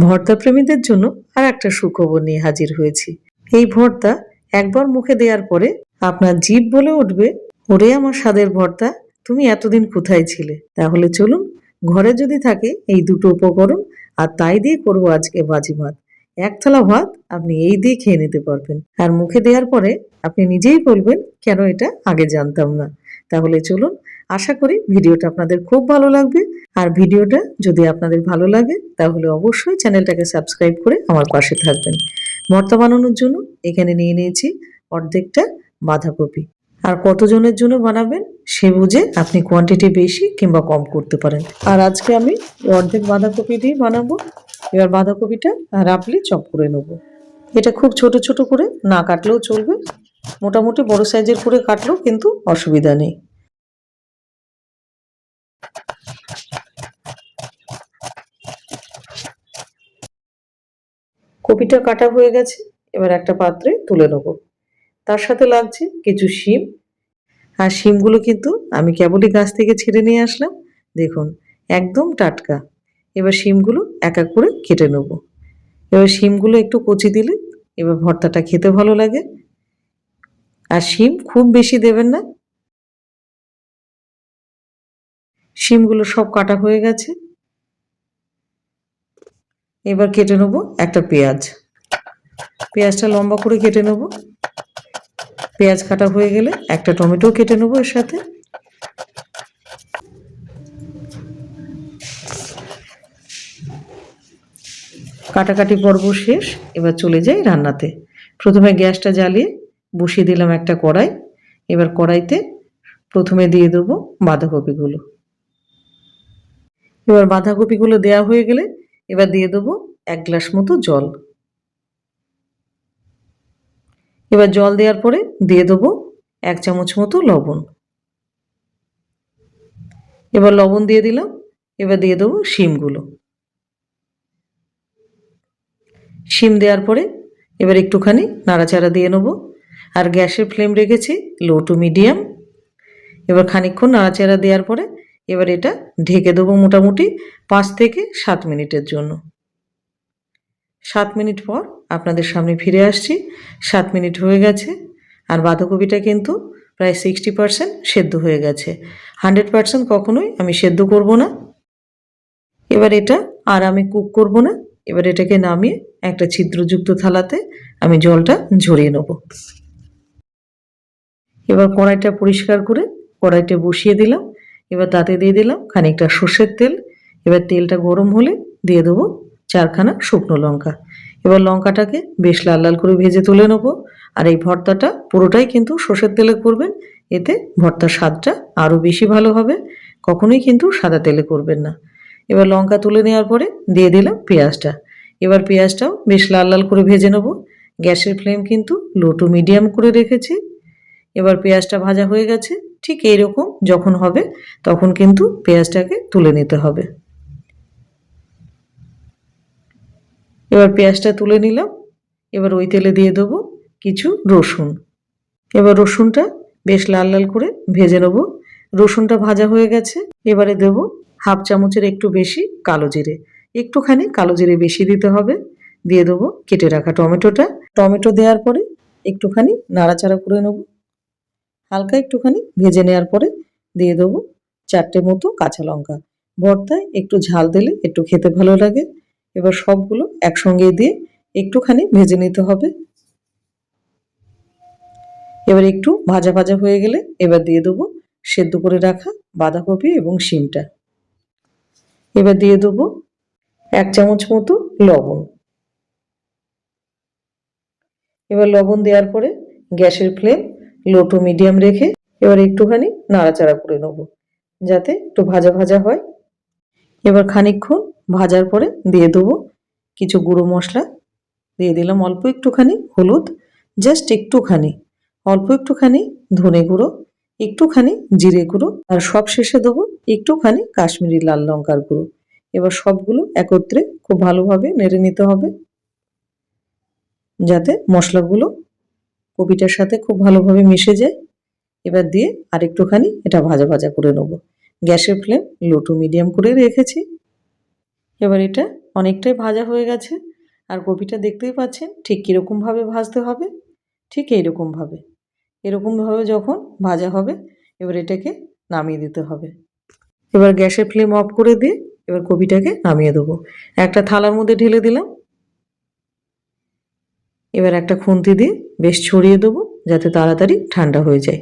ভর্তা প্রেমীদের জন্য আর একটা সুখবর নিয়ে হাজির হয়েছি। এই ভর্তা একবার মুখে দেওয়ার পরে আপনার জিভ বলে উঠবে, ওরে আমার স্বাদের ভর্তা, তুমি এতদিন কোথায় ছিলে? তাহলে চলুন, ঘরে যদি থাকে এই দুটো উপকরণ, আর তাই দিয়ে করব আজকে বাজি ভাত এক থালা ভাত আপনি এই দিয়ে খেয়ে নিতে পারবেন। আর মুখে দেওয়ার পরে আপনি নিজেই বলবেন, কেন এটা আগে জানতাম না? তাহলে চলুন আশা করি ভিডিওটা আপনাদের খুব ভালো লাগবে। আর ভিডিওটা যদি আপনাদের ভালো লাগে, তাহলে অবশ্যই চ্যানেলটাকে সাবস্ক্রাইব করে আমার পাশে থাকবেন। ভর্তা বানানোর জন্য এখানে নিয়ে নিয়েছি অর্ধেকটা বাঁধাকপি। আর কতজনের জন্য বানাবেন, সে বুঝে আপনি কোয়ান্টিটি বেশি কিংবা কম করতে পারেন। আর আজকে আমি অর্ধেক বাঁধাকপি দিয়ে বানাবো। এবার বাঁধাকপিটা রাপলি চপ করে নেব। এটা খুব ছোট ছোট করে না কাটলেও চলবে। মোটামুটি বড় সাইজের করে কাটলেও কিন্তু অসুবিধা নেই। কপিটা কাটা হয়ে গেছে, এবার একটা পাত্রে তুলে নেব। তার সাথে লাগছে কিছু শিম। আর শিমগুলো কিন্তু আমি কেবলই গাছ থেকে ছেড়ে নিয়ে আসলাম। দেখুন, একদম টাটকা। এবার শিমগুলো এক এক করে কেটে নেব। এবার শিমগুলো একটু কচি দিলে এবার ভর্তাটা খেতে ভালো লাগে। আর শিম খুব বেশি দেবেন না শিমগুলো সব কাটা হয়ে গেছে। এবার কেটে নেব একটা পেঁয়াজ। পেঁয়াজটা লম্বা করে কেটে নেব। পেঁয়াজ কাটা হয়ে গেলে একটা টমেটো কেটে নেব এর সাথে। কাটাকাটি পর্ব শেষ, এবার চলে যাই রান্নাতে। প্রথমে গ্যাসটা জ্বালিয়ে বসিয়ে দিলাম একটা কড়াই। এবার কড়াইতে প্রথমে দিয়ে দেবো বাঁধাকপিগুলো। এবার বাঁধাকপিগুলো দেওয়া হয়ে গেলে এবার দিয়ে দেবো এক গ্লাস মতো জল। এবার জল দেওয়ার পরে দিয়ে দেবো এক চামচ মতো লবণ। এবার লবণ দিয়ে দিলাম, এবার দিয়ে দেবো শিমগুলো। শিম দেওয়ার পরে এবার একটুখানি নাড়াচাড়া দিয়ে নেব। আর গ্যাসের ফ্লেম রেখেছি লো টু মিডিয়াম। এবার খানিকক্ষণ নাড়াচাড়া দেওয়ার পরে এবার এটা ঢেকে দেবো মোটামুটি পাঁচ থেকে সাত মিনিটের জন্য। সাত মিনিট পর আপনাদের সামনে ফিরে আসছি। সাত মিনিট হয়ে গেছে আর বাঁধাকপিটা কিন্তু প্রায় সিক্সটি পারসেন্ট সেদ্ধ হয়ে গেছে। হান্ড্রেড পারসেন্ট কখনোই আমি সেদ্ধ করব না। এবার এটা আর আমি কুক করব না। এবার এটাকে নামিয়ে একটা ছিদ্রযুক্ত থালাতে আমি জলটা ঝরিয়ে নেব। এবার কড়াইটা পরিষ্কার করে কড়াইটা বসিয়ে দিলাম। এবার তাতে দিয়ে দিলাম খানিকটা সর্ষের তেল। এবার তেলটা গরম হলে দিয়ে দেবো চারখানা শুকনো লঙ্কা। এবার লঙ্কাটাকে বেশ লাল লাল করে ভেজে তুলে নেব। আর এই ভর্তাটা পুরোটাই কিন্তু সর্ষের তেলে করবেন। এতে ভর্তার স্বাদটা আরও বেশি ভালো হবে। কখনোই কিন্তু সাদা তেলে করবেন না। এবার লঙ্কা তুলে নেওয়ার পরে দিয়ে দিলাম পেঁয়াজটা। এবার পেঁয়াজটাও বেশ লাল লাল করে ভেজে নেব। গ্যাসের ফ্লেম কিন্তু লো টু মিডিয়াম করে রেখেছি। এবার পেঁয়াজটা ভাজা হয়ে গেছে। ঠিক এইরকম যখন হবে, তখন কিন্তু পেঁয়াজটাকে তুলে নিতে হবে। এবার পেঁয়াজটা তুলে নিলাম। এবার ওই তেলে দিয়ে দেবো কিছু রসুন। এবার রসুনটা বেশ লাল লাল করে ভেজে নেব। রসুনটা ভাজা হয়ে গেছে। এবারে দেবো হাফ চামচের একটু বেশি কালো জিরে। একটুখানি কালো জিরে বেশি দিতে হবে। দিয়ে দেবো কেটে রাখা টমেটোটা। টমেটো দেওয়ার পরে একটুখানি নাড়াচাড়া করে নেব। হালকা একটুখানি ভেজে নেওয়ার পরে দিয়ে দেবো চারটে মতো কাঁচা লঙ্কা। ভর্তায় একটু ঝাল দিলে একটু খেতে ভালো লাগে। এবার সবগুলো একসঙ্গে দিয়ে একটুখানি ভেজে নিতে হবে। এবার একটু ভাজা ভাজা হয়ে গেলে এবার দিয়ে দেবো সেদ্ধ করে রাখা বাঁধাকপি এবং শিমটা। এবার দিয়ে দেবো এক চামচ মতো লবণ। এবার লবণ দেওয়ার পরে গ্যাসের ফ্লেম লো টু মিডিয়াম রেখে এবার একটুখানি নাড়াচাড়া করে নেব, যাতে একটু ভাজা ভাজা হয়। এবার খানিকক্ষণ ভাজার পরে দিয়ে দেবো কিছু গুঁড়ো মশলা। দিয়ে দিলাম অল্প একটুখানি হলুদ, জাস্ট একটুখানি, অল্প একটুখানি ধনে গুঁড়ো, একটুখানি জিরে গুঁড়ো, আর সব শেষে দেবো একটুখানি কাশ্মীরি লাল লঙ্কার গুঁড়ো। এবার সবগুলো একত্রে খুব ভালোভাবে নেড়ে নিতে হবে, যাতে মশলাগুলো কপিটার সাথে খুব ভালোভাবে মিশে যায়। এবার দিয়ে আরেকটুখানি এটা ভাজা ভাজা করে নেব। গ্যাসের ফ্লেম লো টু মিডিয়াম করে রেখেছি। এবার এটা অনেকটাই ভাজা হয়ে গেছে। আর কপিটা দেখতেই পাচ্ছেন, ঠিক কীরকমভাবে ভাজতে হবে, ঠিক এইরকমভাবে। এরকমভাবে যখন ভাজা হবে, এবার এটাকে নামিয়ে দিতে হবে। এবার গ্যাসের ফ্লেম অফ করে দিয়ে এবার কপিটাকে নামিয়ে দেবো। একটা থালার মধ্যে ঢেলে দিলাম। এবার একটা খুন্তি দিয়ে বেশ ছড়িয়ে দেবো যাতে তাড়াতাড়ি ঠান্ডা হয়ে যায়।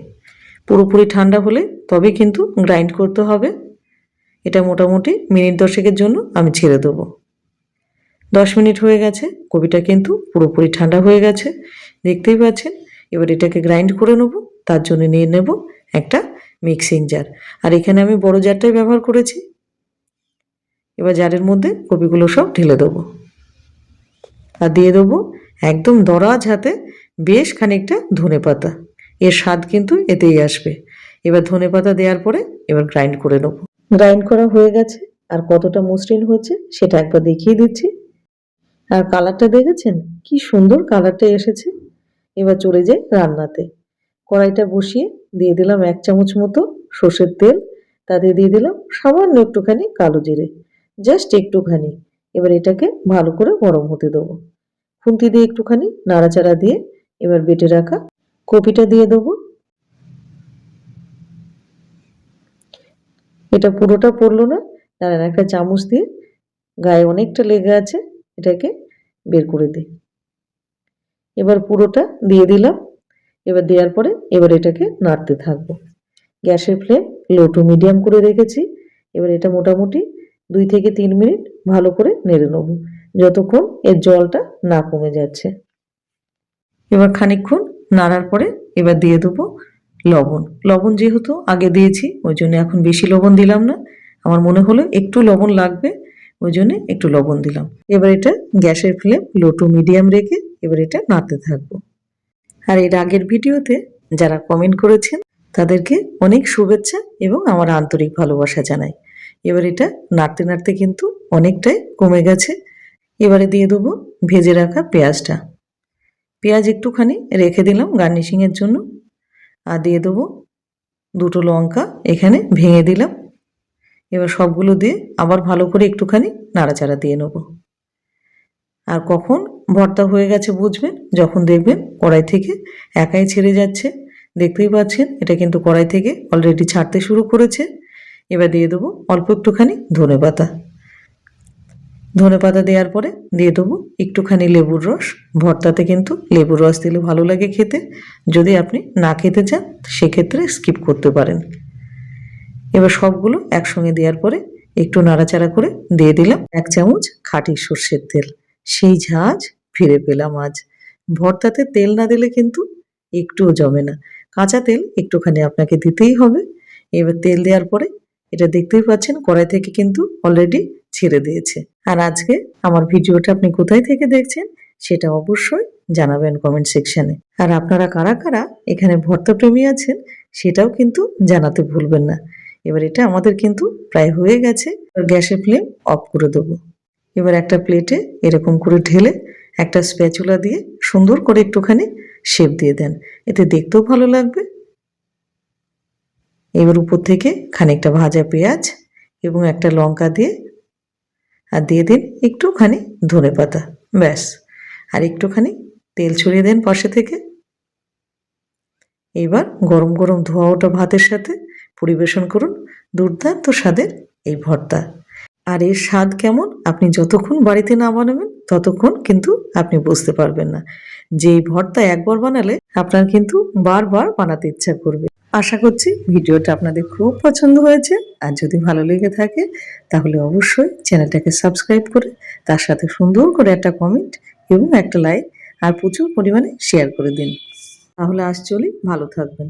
পুরোপুরি ঠান্ডা হলে তবে কিন্তু গ্রাইন্ড করতে হবে। এটা মোটামুটি মিনিট দশেকের জন্য আমি ছেড়ে দেবো। দশ মিনিট হয়ে গেছে কবিটা কিন্তু পুরোপুরি ঠান্ডা হয়ে গেছে। দেখতেই পাচ্ছেন, এবার এটাকে গ্রাইন্ড করে নেব, তার জন্য নিয়ে নেব একটা মিক্সিং জার আর এখানে আমি বড় জারটাই ব্যবহার করেছি। এবার জারের মধ্যে কপিগুলো সব ঢেলে দেবো। আর দিয়ে দেবো একদম দরাজ হাতে বেশ খানিকটা ধনে পাতা। এর স্বাদ কিন্তু এতেই আসবে। এবার ধনে পাতা দেওয়ার পরে এবার গ্রাইন্ড করে নেব। গ্রাইন্ড করা হয়ে গেছে। আর কতটা মসৃণ হচ্ছে সেটা একবার দেখিয়ে দিচ্ছি। আর কালারটা দেখেছেন? কি সুন্দর কালারটা এসেছে। এবার চলে যাই রান্নাতে। কড়াইটা বসিয়ে দিয়ে দিলাম এক চামচ মতো সর্ষের তেল। তাতে দিয়ে দিলাম সামান্য একটুখানি কালো জিরে। জাস্ট একটুখানি। এবার এটাকে ভালো করে গরম হতে দেবো। খুন্তি দিয়ে একটুখানি নাড়াচাড়া দিয়ে এবার বেটে রাখা কপিটা দিয়ে দেবো। এটা পুরোটা পড়ল না, দাঁড়ান একটা চামচ দিয়ে গায়ে অনেকটা লেগে আছে, এটাকে বের করে দিই। এবার পুরোটা দিয়ে দিলাম, এবার দেওয়ার পরে এবার এটাকে নাড়তে থাকব। গ্যাসের ফ্লেম লো টু মিডিয়াম করে রেখেছি, এবার এটা মোটামুটি দুই থেকে তিন মিনিট ভালো করে নেড়ে নেব। যতক্ষণ এর জলটা না কমে যাচ্ছে। এবার খানিকক্ষণ নাড়ার পরে এবার দিয়ে দেবো লবণ। লবণ যেহেতু আগে দিয়েছি, ওই জন্য এখন বেশি লবণ দিলাম না। আমার মনে হলো একটু লবণ লাগবে, ওই জন্য একটু লবণ দিলাম। এবার এটা গ্যাসের ফ্লেম লো টু মিডিয়াম রেখে এবার এটা নাড়তে থাকব। আর এর আগের ভিডিওতে যারা কমেন্ট করেছেন, তাদেরকে অনেক শুভেচ্ছা এবং আমার আন্তরিক ভালোবাসা জানাই। এবার এটা নাড়তে নাড়তে কিন্তু অনেকটাই কমে গেছে। এবারে দিয়ে দেবো ভেজে রাখা পেঁয়াজটা। পেঁয়াজ একটুখানি রেখে দিলাম গার্নিশিংয়ের জন্য। আর দিয়ে দেবো দুটো লঙ্কা, এখানে ভেঙে দিলাম। এবার সবগুলো দিয়ে আবার ভালো করে একটুখানি নাড়াচাড়া দিয়ে নেব। আর কখন ভর্তা হয়ে গেছে বুঝবেন, যখন দেখবেন কড়াই থেকে একাই ছেড়ে যাচ্ছে। দেখতেই পাচ্ছেন, এটা কিন্তু কড়াই থেকে অলরেডি ছাড়তে শুরু করেছে। এবার দিয়ে দেবো অল্প একটুখানি ধনে পাতা। ধনে পাতা দেওয়ার পরে দিয়ে দেবো একটুখানি লেবুর রস। ভর্তাতে কিন্তু লেবুর রস দিলে ভালো লাগে খেতে। যদি আপনি না খেতে চান, সেক্ষেত্রে স্কিপ করতে পারেন। এবার সবগুলো একসঙ্গে দেওয়ার পরে একটু নাড়াচাড়া করে দিয়ে দিলাম এক চামচ খাঁটি সর্ষের তেল। সেই ঝাঁজ ফিরে পেলাম আজ। ভর্তাতে তেল না দিলে কিন্তু একটুও জমে না। কাঁচা তেল একটুখানি আপনাকে দিতেই হবে। এবার তেল দেওয়ার পরে এটা দেখতেই পাচ্ছেন, কড়াই থেকে কিন্তু অলরেডি ছেড়ে দিয়েছে। আর আজকে আমার ভিডিওটা আপনি কোথায় থেকে দেখছেন, সেটা অবশ্যই জানাবেন কমেন্ট সেকশনে আর আপনারা কারা কারা এখানে ভর্তা প্রেমী আছেন, সেটাও কিন্তু জানাতে ভুলবেন না। এবার এটা আমাদের কিন্তু প্রায় হয়ে গেছে। গ্যাসের ফ্লেম অফ করে দেবো। এবার একটা প্লেটে এরকম করে ঢেলে একটা স্প্যাচুলা দিয়ে সুন্দর করে একটুখানি শেপ দিয়ে দেন। এতে দেখতেও ভালো লাগবে। এবার উপর থেকে খানিকটা ভাজা পেঁয়াজ এবং একটা লঙ্কা দিয়ে আর দিয়ে দিন একটুখানি ধনে পাতা। ব্যাস। আর একটুখানি তেল ছড়িয়ে দেন পাশে থেকে। এবার গরম গরম ধোয়া ওটা ভাতের সাথে পরিবেশন করুন। দুর্দান্ত স্বাদের এই ভর্তা। আর এর স্বাদ কেমন? আপনি যতক্ষণ বাড়িতে না বানাবেন, ততক্ষণ কিন্তু আপনি বুঝতে পারবেন না। যে এই ভর্তা একবার বানালে, আপনার কিন্তু বারবার বানাতে ইচ্ছা করবে। আশা করছি ভিডিওটা আপনাদের খুব পছন্দ হয়েছে। আর যদি ভালো লেগে থাকে, তাহলে অবশ্যই চ্যানেলটাকে সাবস্ক্রাইব করে, তার সাথে সুন্দর করে একটা কমেন্ট এবং একটা লাইক, আর প্রচুর পরিমাণে শেয়ার করে দিন। তাহলে আজ চলি, ভালো থাকবেন।